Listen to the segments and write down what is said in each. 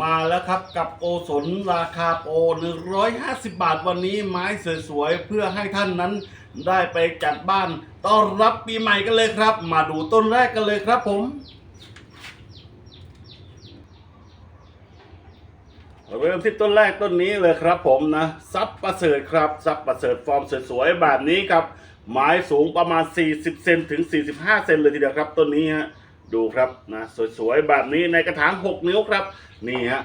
มาแล้วครับกับโกศลราคาโปร150บาทวันนี้ไม้สวยๆเพื่อให้ท่านนั้น ได้ไปจัดบ้านต้อนรับปีใหม่กันเลยครับ มาดูต้นแรกกันเลยครับผม เริ่มที่ต้นแรกต้นนี้เลยครับผมนะซับประเสริฐครับซับประเสริฐฟอร์มสวยๆแบบนี้ครับไม้สูงประมาณ 40 เซนถึง 45 เซนเลยทีเดียวครับต้นนี้ฮะ ดูครับนะสวยๆ แบบนี้ในกระถาง 6 นิ้วครับ นี่ฮะ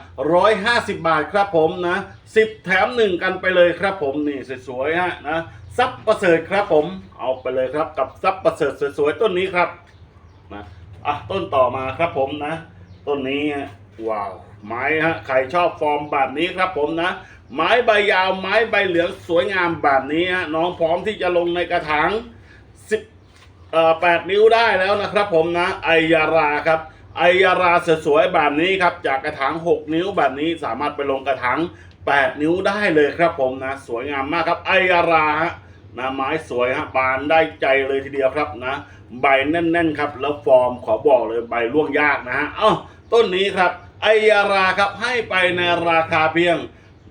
150บาทครับผมนะ10แถม1กันไปเลยครับผมนี่สวยๆฮะนะซับประเสริฐครับผมเอาไปเลยครับกับซับประเสริฐสวยๆ ต้นนี้ครับนะอะต้นต่อมาครับผมนะ ต้นนี้ว้าวไม้ฮะใครชอบฟอร์มแบบนี้ครับผมนะ ไม้ใบยาวไม้ใบเหลืองสวยงามแบบนี้ฮะน้องพร้อมที่จะลงในกระถาง แปดนิ้วได้แล้วนะครับผมนะไอยาราครับไอยาราสวยๆแบบนี้ครับจากกระถาง 6 นิ้วแบบนี้สามารถไปลงกระถาง 8 นิ้วได้เลยครับผมนะ สวยงามมากครับไอยาราฮะนะไม้สวยฮะบานได้ใจเลยทีเดียวครับนะ ใบแน่นๆครับแล้วฟอร์มขอบอกเลยใบร่วงยากนะฮะเอ้าต้นนี้ครับไอยาราครับให้ไปในราคาเพียง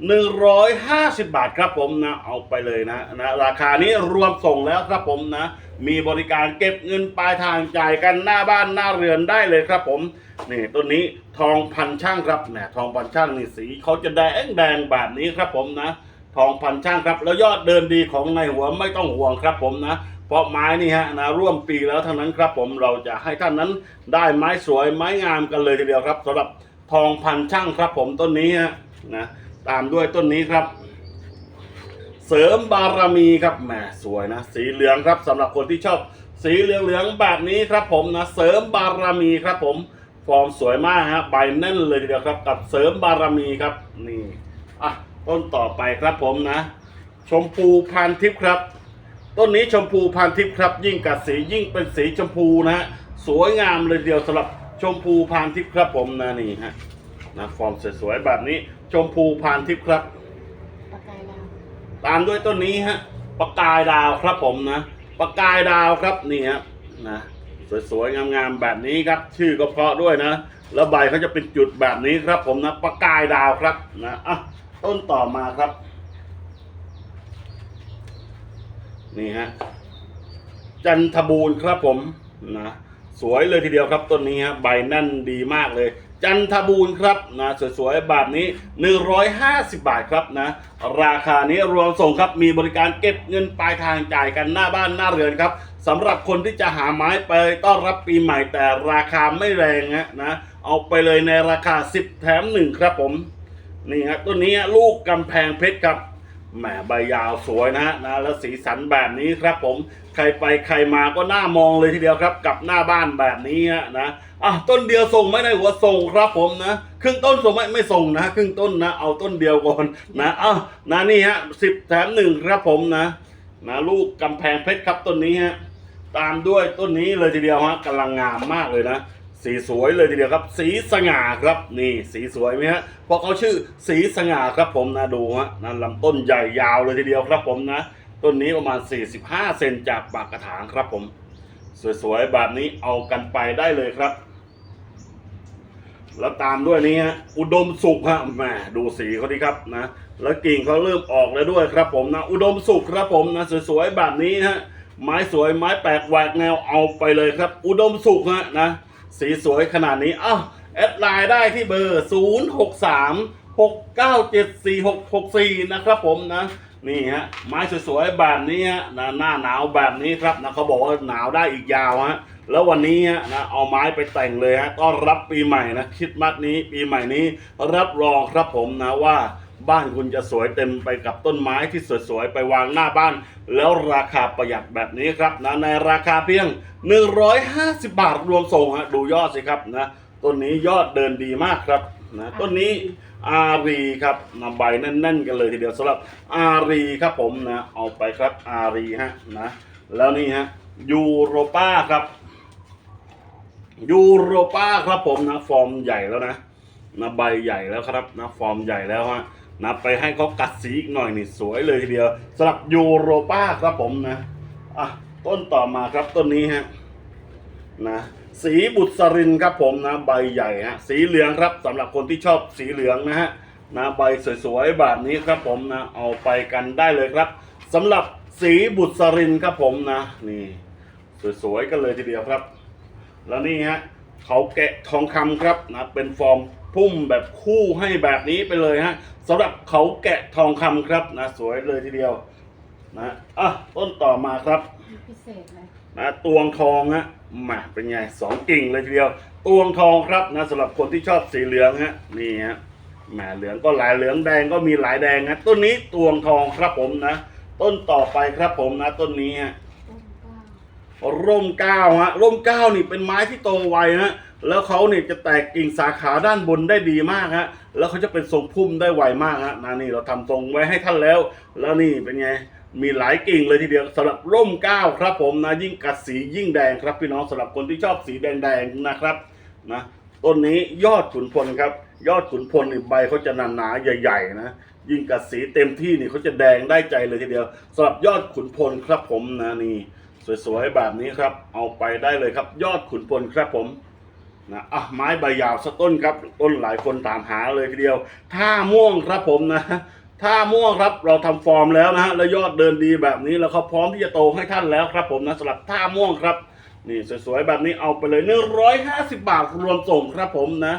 150 บาทครับผมนะเอาไปเลยนะนะราคานี้รวมส่งแล้วครับผมนะ มีบริการเก็บเงินปลายทางจ่ายกันหน้าบ้านหน้าเรือนได้เลยครับผมนี่ต้นนี้ทองพันช่างครับแหมทองพันช่างนี่สีเขาจะแดงแดงแบบนี้ครับผมนะ ทองพันช่างครับ แล้วยอดเดินดีของในหัวไม่ต้องห่วงครับผมนะเพราะไม้นี่ฮะนะร่วมปีแล้วเทั้งนั้นครับผมเราจะให้ท่านนั้นได้ไม้สวยไม้งามกันเลยทีเดียวครับสำหรับทองพันช่างครับผมต้นนี้ฮะนะ ตามด้วยต้นนี้ครับ เสริมบารมีครับแหมสวยนะ สีเหลืองครับสำหรับคนที่ชอบสีเหลืองๆแบบนี้ครับผมนะเสริมบารมีครับผม ฟอร์มสวยมากฮะใบแน่นเลยทีเดียวครับ กับเสริมบารมีครับนี่อะต้นต่อไปครับผมนะ ชมพูพันทิพย์ครับ ต้นนี้ชมพูพันทิพย์ครับ ยิ่งกัดสียิ่งเป็นสีชมพูนะฮะสวยงามเลยเดียวสำหรับชมพูพันทิพย์ครับผมนะนี่ฮะนะฟอร์มสวยๆแบบนี้ ชมพูพันทิพย์ครับ ปากกายดาวตามด้วยต้นนี้ฮะประกายดาวครับผมนะประกายดาวครับนี่ฮะนะสวยๆงามๆแบบนี้ครับ ชื่อก็เพราะด้วยนะ แล้วใบเขาจะเป็นจุดแบบนี้ครับ ผมนะประกายดาวครับนะอะต้นต่อมาครับ นี่ฮะจันทบูรณ์ครับผมนะสวยเลยทีเดียวครับต้นนี้ฮะใบแน่นดีมากเลย จันทบูรณ์ครับนะสวยๆแบบนี้ 150 บาทครับนะ ราคานี้รวมส่งครับมีบริการเก็บเงินปลายทางจ่ายกันหน้าบ้านหน้าเรือนครับสำหรับคนที่จะหาไม้ไปต้อนรับปีใหม่แต่ราคาไม่แรงฮะนะเอาไปเลยในราคา 10 แถม 1 ครับผม นี่ฮะต้นนี้ลูกกำแพงเพชรครับ แหมใบยาวสวยนะฮะนะแล้วสีสันแบบนี้ครับผมใครไปใครมาก็น่ามองเลยทีเดียวครับ กับหน้าบ้านแบบนี้นะอะต้นเดียวส่งไม่ได้หัวส่งครับผมนะครึ่งต้นส่งไม่ไม่ส่งนะครึ่งต้นนะเอาต้นเดียวก่อนนะอะนะนี่ฮะสิบแถมหนึ่งครับผมนะนะลูกกำแพงเพชรครับต้นนี้ฮะตามด้วยต้นนี้เลยทีเดียวฮะกำลังงามมากเลยนะ สีสวยเลยทีเดียวครับ สีสง่าครับนี่สีสวยไหมฮะเพราะเขาชื่อสีสง่าครับผมนะดูฮะนั่นลำต้นใหญ่ยาวเลยทีเดียวครับผมนะต้นนี้ประมาณ 45 เซนจากปากกระถางครับผม สวยๆแบบนี้เอากันไปได้เลยครับ แล้วตามด้วยนี้ฮะอุดมสุขฮะแหมดูสีเขาดีครับนะแล้วกิ่งเขาเริ่มออกแล้วด้วยครับผมนะอุดมสุขครับผมนะสวยๆแบบนี้ฮะไม้สวยไม้แปลกแหวกแนวเอาไปเลยครับ อุดมสุขฮะนะ สีสวยขนาดนี้อ้าวแอดไลน์ได้ที่เบอร์ 0 6 3 6 9 7 4 6 6 4 นะครับผมนะ นี่ฮะ ไม้สวยๆแบบนี้ฮะนะหน้าหนาวแบบนี้ครับนะเขาบอกว่าหนาวได้อีกยาวฮะแล้ววันนี้ฮะนะเอาไม้ไปแต่งเลยฮะต้อนรับปีใหม่นะคิดมัดนี้ปีใหม่นี้รับรองครับผมนะว่า บ้านคุณจะสวยเต็มไปกับต้นไม้ที่สวยๆ ไปวางหน้าบ้าน แล้วราคาประหยัดแบบนี้ครับนะในราคาเพียง 150 บาทรวมส่งฮะดูยอดสิครับนะต้นนี้ยอดเดินดีมากครับนะต้นนี้อารีครับนะใบแน่นๆ กันเลยทีเดียวสำหรับอารีครับผมนะเอาไปครับอารีฮะนะแล้วนี่ฮะยูโรป้าครับยูโรป้าครับผมนะฟอร์มใหญ่แล้วนะนะใบใหญ่แล้วครับนะฟอร์มใหญ่แล้วฮะ นะไปให้เขากัดสีอีกหน่อยนี่สวยเลยทีเดียวสำหรับยูโรป้าครับผมนะอะต้นต่อมาครับต้นนี้ฮะนะสีบุษรินครับผมนะใบใหญ่ฮะสีเหลืองครับสำหรับคนที่ชอบสีเหลืองนะฮะนะใบสวยๆแบบนี้ครับผมนะเอาไปกันได้เลยครับสำหรับสีบุษรินครับผมนะนี่สวยๆกันเลยทีเดียวครับ แล้วนี่ฮะเขาแกะทองคำครับนะเป็นฟอร์ม พุ่มแบบคู่ให้แบบนี้ไปเลยฮะสำหรับเขาแกะทองคำครับนะสวยเลยทีเดียวนะอะต้นต่อมาครับพิเศษเลยนะตวงทองฮะมาเป็นไงสองกิ่งเลยทีเดียว ตวงทองครับนะสำหรับคนที่ชอบสีเหลืองฮะนี่ฮะแหมเหลืองก็หลายเหลืองแดงก็มีหลายแดงฮะต้นนี้ตวงทองครับผมนะ ต้นต่อไปครับผมนะ ต้นนี้ฮะร่มเก้าฮะร่มเก้านี่เป็นไม้ที่โตไวฮะ แล้วเขาเนี่ยจะแตกกิ่งสาขาด้านบนได้ดีมากฮะ แล้วเขาจะเป็นทรงพุ่มได้ไวมากฮะนะนี่เราทำทรงไว้ให้ท่านแล้ว แล้วนี่เป็นไง มีหลายกิ่งเลยทีเดียวสำหรับร่มเก้าครับผมนะยิ่งกัดสียิ่งแดงครับ พี่น้องสำหรับคนที่ชอบสีแดงๆนะครับนะต้นนี้ยอดขุนพลครับ ยอดขุนพลนี่ใบเขาจะหนาๆใหญ่ๆนะยิ่งกัดสีเต็มที่นี่เขาจะแดงได้ใจเลยทีเดียวสำหรับยอดขุนพลครับผมนะนี่สวยๆแบบนี้ครับ เอาไปได้เลยครับ ยอดขุนพลครับผม นะอะไม้ใบยาวสักต้นครับ ต้นหลายคนตามหาเลยทีเดียว ท่าม่วงครับผมนะท่าม่วงครับเราทำฟอร์มแล้วนะฮะแล้วยอดเดินดีแบบนี้แล้วเขาพร้อมที่จะโตให้ท่านแล้วครับผมนะสำหรับท่าม่วงครับ นี่สวยๆแบบนี้เอาไปเลย150 บาทรวมส่งครับผมนะ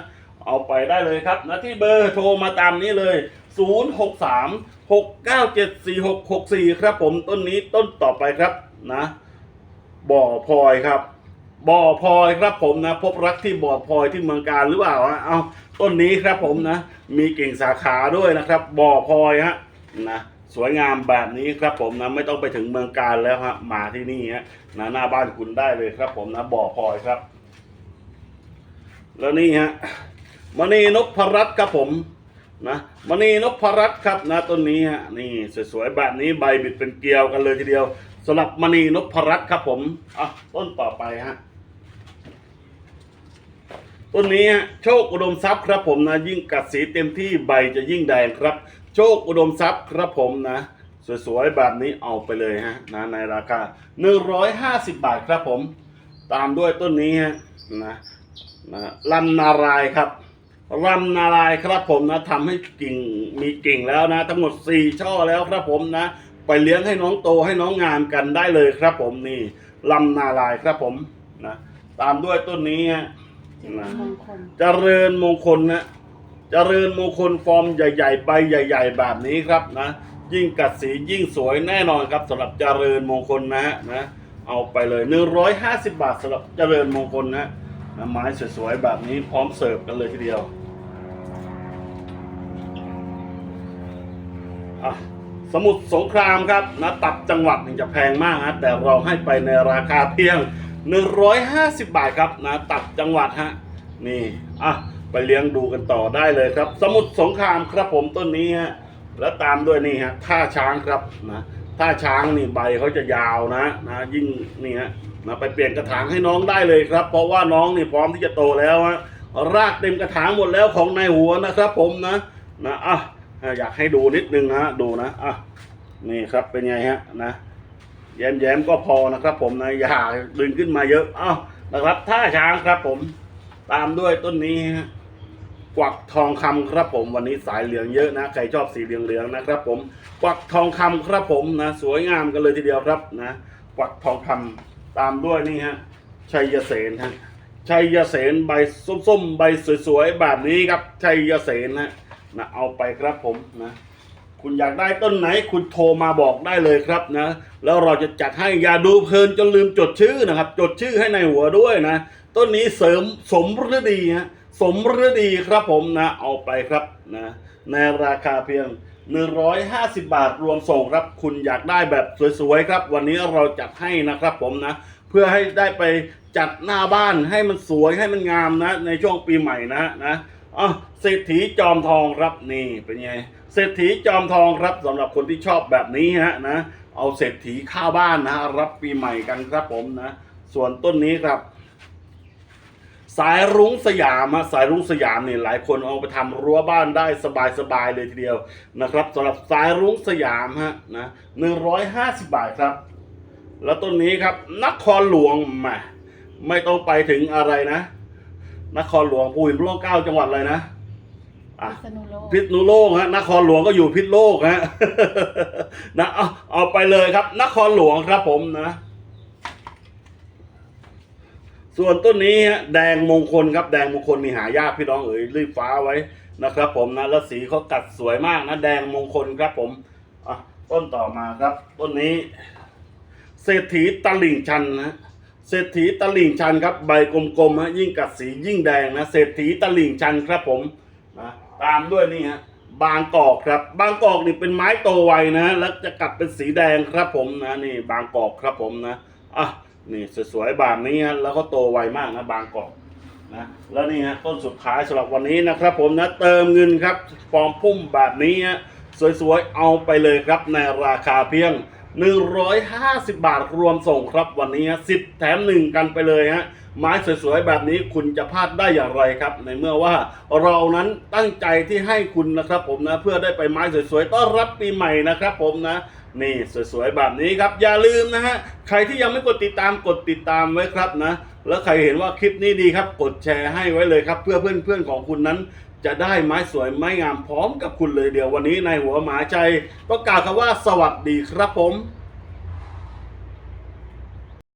เอาไปได้เลยครับนะที่เบอร์โทรมาตามนี้เลย 063 697 4664 ครับผมต้นนี้ต้นต่อไปครับนะบ่อพลอยครับ บ่อพลอยครับผมนะ พบรักที่บ่อพลอยที่เมืองการหรือเปล่าฮะเอาต้นนี้ครับผมนะ มีกิ่งสาขาด้วยนะครับ บ่อพลอยฮะนะสวยงามแบบนี้ครับผมนะไม่ต้องไปถึงเมืองการแล้วฮะมาที่นี่ฮะนะหน้าบ้านคุณได้เลยครับผมนะบ่อพลอยครับ แล้วนี่ฮะมณีนพรัตน์ครับผมนะมณีนพรัตน์ครับนะต้นนี้ฮะนี่สวยๆแบบนี้ใบบิดเป็นเกลียวกันเลยทีเดียวสำหรับมณีนพรัตน์ครับผมอะต้นต่อไปฮะ ต้นนี้ฮะโชคอุดมทรัพย์ครับผมนะ ยิ่งกัดสีเต็มที่ใบจะยิ่งแดงครับ โชคอุดมทรัพย์ครับผมนะ สวยๆแบบนี้เอาไปเลยฮะนะในราคา 150 บาทครับผม ตามด้วยต้นนี้ฮะนะนะลำนารายครับลำนารายครับผมนะทำให้กิ่งมีกิ่งแล้วนะ ทั้งหมด 4 ช่อแล้วครับผมนะ ไปเลี้ยงให้น้องโตให้น้องงามกันได้เลยครับผมนี่ลำนารายครับผมนะตามด้วยต้นนี้ฮะ นะมงคลเจริญมงคลนะเจริญมงคลฟอร์มใหญ่ ๆ ใบใหญ่ ๆ แบบนี้ครับนะ ยิ่งกัดสียิ่งสวยแน่นอนครับสำหรับเจริญมงคลนะฮะนะเอาไปเลย 150 บาทสำหรับเจริญมงคลนะนะไม้สวยๆแบบนี้พร้อมเสิร์ฟกันเลยทีเดียวอะสมุทรสงครามครับนะตับจังหวัดนี่จะแพงมากนะแต่เราให้ไปในราคาเพียง 150 บาทครับนะตับจังหวัดฮะนี่อะไปเลี้ยงดูกันต่อได้เลยครับ สมุทรสงครามครับผมต้นนี้ฮะแล้วตามด้วยนี่ฮะท่าช้างครับนะท่าช้างนี่ใบเขาจะยาวนะนะยิ่งนี่ฮะนะไปเปลี่ยนกระถางให้น้องได้เลยครับ เพราะว่าน้องนี่พร้อมที่จะโตแล้วฮะรากเต็มกระถางหมดแล้วของในหัวนะครับ ผมนะนะอะอยากให้ดูนิดนึงนะดูนะอะนี่ครับเป็นไงฮะนะ แย้มๆก็พอนะครับ ผมนะอย่าดึงขึ้นมาเยอะเอ้านะครับท่าช้างครับ ผมตามด้วยต้นนี้ฮะกวักทองคำครับผมวันนี้สายเหลืองเยอะนะใครชอบสีเหลืองๆนะครับ ผมกวักทองคำครับผมนะ สวยงามกันเลยทีเดียวครับนะกวักทองคำตามด้วยนี่ฮะชัยเสนฮะชัยเสนใบส้มๆ ใบสวยๆแบบนี้ครับชัยเสนนะนะเอาไปครับผมนะ คุณอยากได้ต้นไหน คุณโทรมาบอกได้เลยครับนะ แล้วเราจะจัดให้อย่าดูเพลินจนลืมจดชื่อนะครับ จดชื่อให้ในหัวด้วยนะ ต้นนี้เสริมสมฤดีฮะสมฤดีครับผมนะ เอาไปครับนะในราคาเพียง 150 บาทรวมส่งครับ คุณอยากได้แบบสวยๆครับ วันนี้เราจัดให้นะครับผมนะ เพื่อให้ได้ไปจัดหน้าบ้านให้มันสวยให้มันงามนะ ในช่วงปีใหม่นะนะ อะเศรษฐีจอมทองครับนี่เป็นไงเศรษฐีจอมทองครับสำหรับคนที่ชอบแบบนี้ฮะนะเอาเศรษฐีข้าวบ้านนะรับปีใหม่กันครับผมนะ ส่วนต้นนี้ครับ สายรุ้งสยามฮะสายรุ้งสยามเนี่ยหลายคนเอาไปทำรั้วบ้านได้สบายๆเลยทีเดียวนะครับสำหรับสายรุ้งสยามฮะนะหนึ่งร้อยห้าสิบบาทครับ แล้วต้นนี้ครับนครหลวงมาไม่ต้องไปถึงอะไรนะ นครหลวงภูหินร่วงเกล้าจังหวัดอะไรนะอะพิษณุโลกพิษณุโลกฮะนครหลวงก็อยู่พิษโลกฮะนะเอาเอาไปเลยครับ นครหลวงครับผมนะ ส่วนต้นนี้ฮะแดงมงคลครับแดงมงคลมีหายากพี่น้องเอ๋ยรีบฟ้าไว้นะครับ ผมนะแล้วสีเขากัดสวยมากนะแดงมงคลครับผมอะต้นต่อมาครับ ต้นนี้ เศรษฐีตลิ่งชันนะ เศรษฐีตลิ่งชันครับใบกลมๆฮะยิ่งกัดสียิ่งแดงนะเศรษฐีตลิ่งชันครับผมนะตามด้วยนี่ฮะบางกอกครับ บางกอกนี่เป็นไม้โตไวนะแล้วจะกัดเป็นสีแดงครับผมนะนี่บางกอกครับผมนะอะนี่สวยๆแบบนี้ฮะแล้วก็โตไวมากนะบางกอกนะแล้วนี่ฮะต้นสุดท้ายสำหรับวันนี้นะครับผมนะเติมเงินครับฟอร์มพุ่มแบบนี้ฮะสวยๆเอาไปเลยครับในราคาเพียง 150 บาทรวมส่งครับวันนี้สิบแถมหนึ่งกันไปเลยฮะไม้สวยๆแบบนี้คุณจะพลาดได้อย่างไรครับ ในเมื่อว่าเรานั้นตั้งใจที่ให้คุณนะครับผมนะเพื่อได้ไปไม้สวยๆต้อนรับปีใหม่นะครับผมนะนี่สวยๆแบบนี้ครับ อย่าลืมนะฮะใครที่ยังไม่กดติดตามกดติดตามไว้ครับนะแล้วใครเห็นว่าคลิปนี้ดีครับ กดแชร์ให้ไว้เลยครับ เพื่อเพื่อนๆของคุณนั้น จะได้ไม้สวยไม้งามพร้อมกับคุณเลยเดี๋ยววันนี้ในหัวหมาใจประกาศคำว่าสวัสดีครับผม